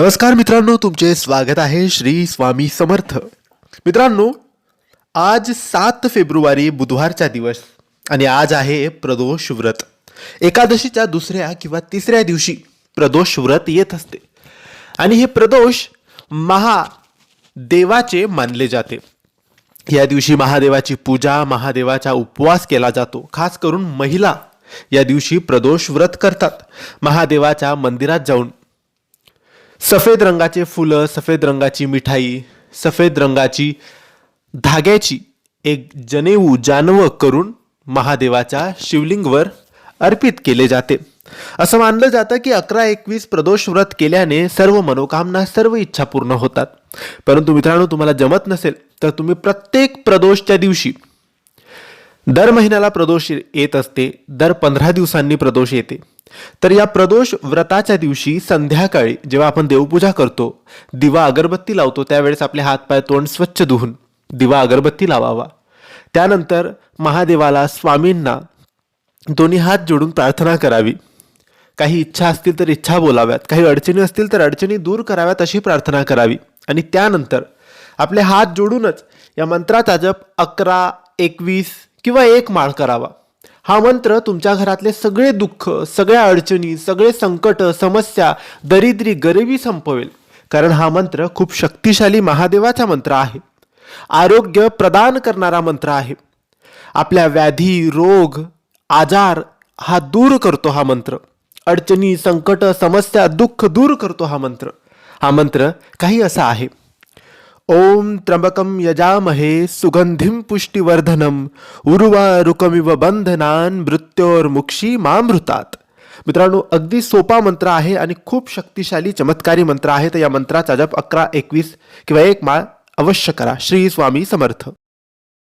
नमस्कार मित्रांनो तुमचे स्वागत आहे श्री स्वामी समर्थ. मित्रांनो आज सात फेब्रुवारी बुधवारचा दिवस आणि आज आहे प्रदोष व्रत. एकादशीच्या दुसऱ्या किंवा तिसऱ्या दिवशी प्रदोष व्रत येत असते. आणि हे प्रदोष महादेवाचे मानले जाते. या दिवशी महादेवाची पूजा महादेवाचा उपवास केला जातो. खास करून महिला या दिवशी प्रदोष व्रत करतात. महादेवाच्या मंदिरात जाऊन सफेद रंगाचे फुलं सफेद रंगाची मिठाई सफेद रंगाची धाग्याची एक जनेऊ जानव करून महादेवाच्या शिवलिंगवर अर्पित केले जाते. असं मानलं जातं की अकरा एकवीस प्रदोष व्रत केल्याने सर्व मनोकामना सर्व इच्छा पूर्ण होतात. परंतु मित्रांनो तुम्हाला जमत नसेल तर तुम्ही प्रत्येक प्रदोषच्या दिवशी दर महिन्याला प्रदोष येत असते दर पंधरा दिवसांनी प्रदोष येते. तर या प्रदोष व्रताच्या दिवशी संध्याकाळी जेव्हा आपण देवपूजा करतो दिवा अगरबत्ती लावतो त्यावेळेस आपले हातपाय तोंड स्वच्छ धुवून दिवा अगरबत्ती लावावा. त्यानंतर महादेवाला स्वामींना दोन्ही हात जोडून प्रार्थना करावी. काही इच्छा असतील तर इच्छा बोलाव्यात काही अडचणी असतील तर अडचणी दूर कराव्यात अशी प्रार्थना करावी. आणि त्यानंतर आपले हात जोडूनच या मंत्राचा जप अकरा एकवीस किंवा एक माळ करावा. हा मंत्र तुमच्या घरातले सगळे दुःख सगळ्या अडचणी सगळे संकट समस्या दरिद्री गरिबी संपवेल. कारण हा मंत्र खूप शक्तिशाली महादेवाचा मंत्र आहे. आरोग्य प्रदान करणारा मंत्र आहे. आपल्या व्याधी रोग आजार हा दूर करतो हा मंत्र. अडचणी संकट समस्या दुःख दूर करतो हा मंत्र. हा मंत्र काही असा आहे. ओम त्र्यंबकम यजामहे सुगंधिम पुष्टिवर्धनम उर्वारुकमिव बंधनान मृत्योर्मुक्षी मामृतात. मित्रांनो अगदी सोपा मंत्र आहे आणि खूप शक्तिशाली चमत्कारी मंत्र आहे. तर या मंत्राचा जप अकरा एकवीस किंवा एक माळ अवश्य करा. श्री स्वामी समर्थ.